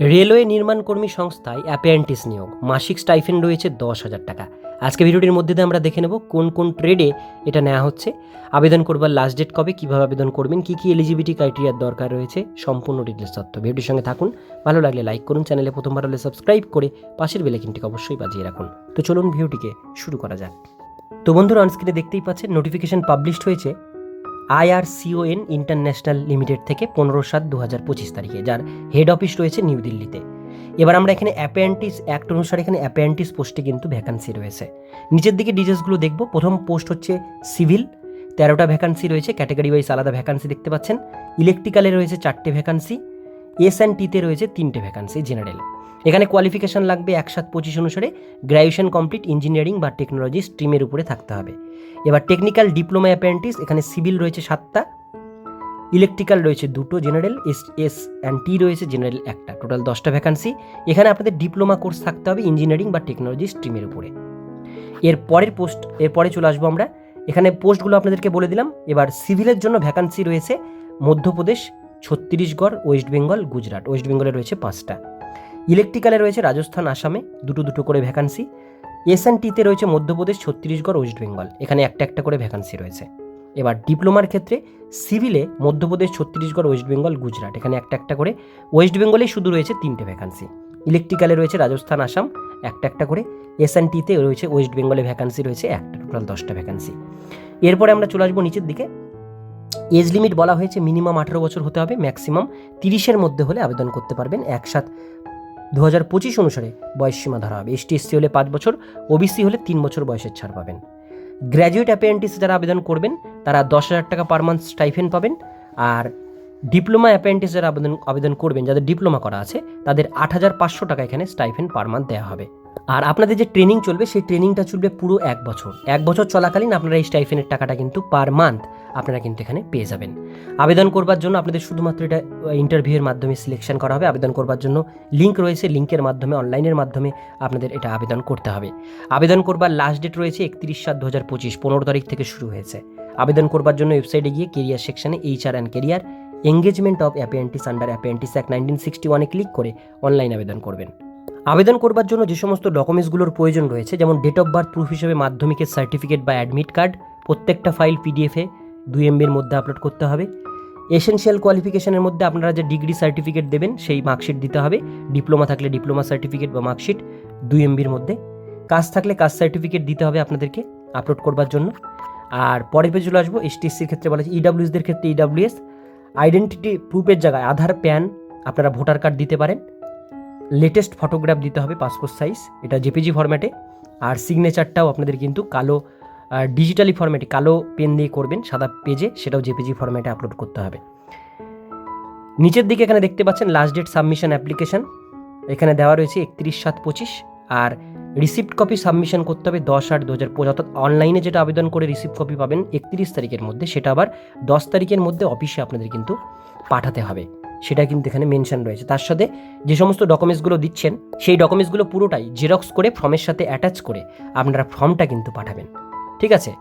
Railway নির্মাণ কর্মী সংস্থায় অ্যাপেন্টিস নিয়োগ। মাসিক স্টাইফেন রয়েছে দশ হাজার টাকা। আজকে ভিডিওটির মধ্যে দিয়ে আমরা দেখে নেব কোন কোন ট্রেডে এটা নেওয়া হচ্ছে। আবেদন করবার লাস্ট ডেট কবে, কীভাবে আবেদন করবেন, কী কী এলিজিবিলিটি ক্রাইটেরিয়ার দরকার রয়েছে, সম্পূর্ণ ডিটেলস তথ্য। ভিডিওটির সঙ্গে থাকুন। ভালো লাগলে লাইক করুন চ্যানেলে প্রথমবার হলে সাবস্ক্রাইব করে পাশের বেলাইকিনটিকে অবশ্যই বাজিয়ে রাখুন। তো চলুন ভিডিওটিকে শুরু করা যাক। তো বন্ধুরা অনস্ক্রিনে দেখতেই পাচ্ছেন নোটিফিকেশন পাবলিশড হয়েছে। আইআরসিওএন ইন্টারন্যাশনাল লিমিটেড থেকে পনেরো সাত দু হাজার পঁচিশ তারিখে, যার হেড অফিস রয়েছে নিউ দিল্লিতে। এবার আমরা এখানে অ্যাপেন্টিস অ্যাক্ট অনুসারে এখানে অ্যাপেন্টিস পোস্টে কিন্তু ভ্যাকান্সি রয়েছে। নিচের দিকে ডিটেলসগুলো দেখব। প্রথম পোস্ট হচ্ছে সিভিল তেরোটা ভ্যাকান্সি রয়েছে ক্যাটাগরি ওয়াইজ আলাদা ভ্যাকান্সি দেখতে পাচ্ছেন। ইলেকট্রিক্যালে রয়েছে চারটে ভ্যাকান্সি এস অ্যান্ড টিতে রয়েছে তিনটে ভ্যাকান্সি জেনারেল এখানে কোয়ালিফিকেশন লাগবে একসাথ পঁচিশ অনুসারে গ্র্যাজুয়েশন কমপ্লিট ইঞ্জিনিয়ারিং বা টেকনোলজি স্ট্রিমের উপরে থাকতে হবে। এবার টেকনিক্যাল ডিপ্লোমা অ্যাপ্রেন্টিস এখানে সিভিল রয়েছে সাতটা ইলেকট্রিক্যাল রয়েছে দুটো general S S and T রয়েছে জেনারেল একটা। টোটাল দশটা ভ্যাকান্সি এখানে আপনাদের ডিপ্লোমা কোর্স থাকতে হবে ইঞ্জিনিয়ারিং বা টেকনোলজি স্ট্রিমের উপরে। এর পরের পোস্ট এরপরে চলে আসব আমরা। এখানে পোস্টগুলো আপনাদেরকে বলে দিলাম। এবার সিভিলের জন্য ভ্যাকান্সি রয়েছে মধ্যপ্রদেশ, ছত্তিশগড়, ওয়েস্ট বেঙ্গল, গুজরাট। ওয়েস্ট বেঙ্গলে রয়েছে পাঁচটা। ইলেকট্রিক্যালে রয়েছে রাজস্থান, আসামে, দুটো দুটো করে ভ্যাকান্সি এস অ্যান্ড টিতে রয়েছে মধ্যপ্রদেশ, ছত্তিশগড় ওয়েস্ট বেঙ্গল এখানে একটা একটা করে ভ্যাকান্সি রয়েছে। এবার ডিপ্লোমার ক্ষেত্রে সিভিলে মধ্যপ্রদেশ, ছত্তিশগড় ওয়েস্ট বেঙ্গল গুজরাট এখানে একটা একটা করে ওয়েস্ট বেঙ্গলেই শুধু রয়েছে তিনটে ভ্যাকান্সি ইলেকট্রিক্যালে রয়েছে রাজস্থান, আসাম, একটা একটা করে এস অ্যান্ড টিতে রয়েছে ওয়েস্ট বেঙ্গলে ভ্যাকান্সি রয়েছে একটা, টোটাল দশটা ভ্যাকান্সি এরপরে আমরা চলে আসব নিচের দিকে। এজ লিমিট বলা হয়েছে মিনিমাম আঠারো বছর হতে হবে ম্যাক্সিমাম তিরিশের মধ্যে হলে আবেদন করতে পারবেন। একসাথ দু হাজার পঁচিশ অনুসারে বয়সসীমা ধরা হবে। এসটি এসসি হলে পাঁচ বছর ওবিসি হলে তিন বছর বয়সের ছাড় পাবেন। গ্র্যাজুয়েট অ্যাপেন্টিসে যারা আবেদন করবেন, তারা দশ হাজার টাকা পার মান্থ স্টাইফেন পাবেন। আর ডিপ্লোমা অ্যাপেন্টিস যারা আবেদন আবেদন করবেন, যাদের ডিপ্লোমা করা আছে, তাদের আট হাজার পাঁচশো টাকা এখানে স্টাইফেন পার মান্থ দেওয়া হবে। আর আপনাদের যে ট্রেনিং চলবে, সেই ট্রেনিংটা চলবে পুরো এক বছর। এক বছর চলাকালীন আপনারা এই স্টাইফেনের টাকাটা কিন্তু পার মান্থ আপনারা কিন্তু এখানে পেয়ে যাবেন। আবেদন করবার জন্য আপনাদের শুধুমাত্র এটা ইন্টারভিউয়ের মাধ্যমে সিলেকশন করা হবে। আবেদন করবার জন্য লিঙ্ক রয়েছে লিঙ্কের মাধ্যমে অনলাইনের মাধ্যমে আপনাদের এটা আবেদন করতে হবে। আবেদন করবার লাস্ট ডেট রয়েছে একত্রিশ সাত দু হাজার পঁচিশ, পনেরো তারিখ থেকে শুরু হয়েছে। আবেদন করবার জন্য ওয়েবসাইটে গিয়ে কেরিয়ার সেকশনে HR and career engagement of apprentices under apprentices act nineteen sixty ওয়ানে ক্লিক করে অনলাইন আবেদন করবেন। আবেদন করবার জন্য যে সমস্ত ডকুমেন্টসগুলোর প্রয়োজন রয়েছে, যেমন ডেট অফ বার্থ প্রুফ হিসেবে মাধ্যমিকের সার্টিফিকেট বা অ্যাডমিট কার্ড প্রত্যেকটা ফাইল পিডিএফে দুই এমবির মধ্যে আপলোড করতে হবে। এসেনশিয়াল কোয়ালিফিকেশনের মধ্যে আপনারা যে ডিগ্রি সার্টিফিকেট দেবেন, সেই মার্কশিট দিতে হবে। ডিপ্লোমা থাকলে ডিপ্লোমা সার্টিফিকেট বা মার্কশিট দুই এমবির মধ্যে। কাজ থাকলে কাজ সার্টিফিকেট দিতে হবে আপনাদেরকে আপলোড করবার জন্য। আর পরের পেজে চলে আসব এসটিএসসির ক্ষেত্রে বলা হচ্ছে ইডাব্লিউএসদের ক্ষেত্রে ইডাব্লিউএস আইডেন্টিটি প্রুফের জায়গায়, আধার প্যান আপনারা ভোটার কার্ড দিতে পারেন। লেটেস্ট ফটোগ্রাফ দিতে হবে পাসপোর্ট সাইজ এটা জেপিজি ফরম্যাটে আর সিগনেচারটাও আপনাদের কিন্তু কালো ডিজিটালি ফরম্যাটে কালো পেন দিয়ে করবেন, সাদা পেজে সেটাও জেপিজি ফরম্যাটে আপলোড করতে হবে। নিচের দিকে এখানে দেখতে পাচ্ছেন লাস্ট ডেট সাবমিশন অ্যাপ্লিকেশন এখানে দেওয়া রয়েছে একত্রিশ সাত পঁচিশ। আর রিসিপ্ট কপি সাবমিশন করতে হবে দশ আট দু হাজার পঁচিশ, অর্থাৎ অনলাইনে যেটা আবেদন করে রিসিপ্ট কপি পাবেন একত্রিশ তারিখের মধ্যে, সেটা আবার দশ তারিখের মধ্যে অফিসে আপনাদের কিন্তু পাঠাতে হবে। সেটা কিন্তু এখানে মেনশন রয়েছে। তার সাথে যে সমস্ত ডকুমেন্টসগুলো দিচ্ছেন, সেই ডকুমেন্টসগুলো পুরোটাই জেরক্স করে ফর্মের সাথে অ্যাটাচ করে আপনারা ফর্মটা কিন্তু পাঠাবেন। ঠিক আছে?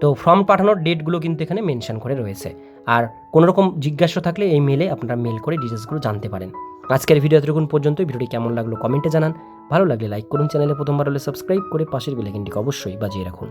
তো ফর্ম পাঠানোর ডেটগুলো কিন্তু এখানে মেনশন করে রয়েছে। আর কোনো রকম জিজ্ঞাসা থাকলে এই মেলে আপনারা মেল করে ডিটেলসগুলো জানতে পারেন। আজকের ভিডিও এতটুকুন পর্যন্ত ভিডিওটি কেমন লাগল কমেন্টে জানান। ভালো লাগলে লাইক করুন চ্যানেলে প্রথমবার হলে সাবস্ক্রাইব করে পাশের বেলাইকিনটিকে অবশ্যই বাজিয়ে রাখুন।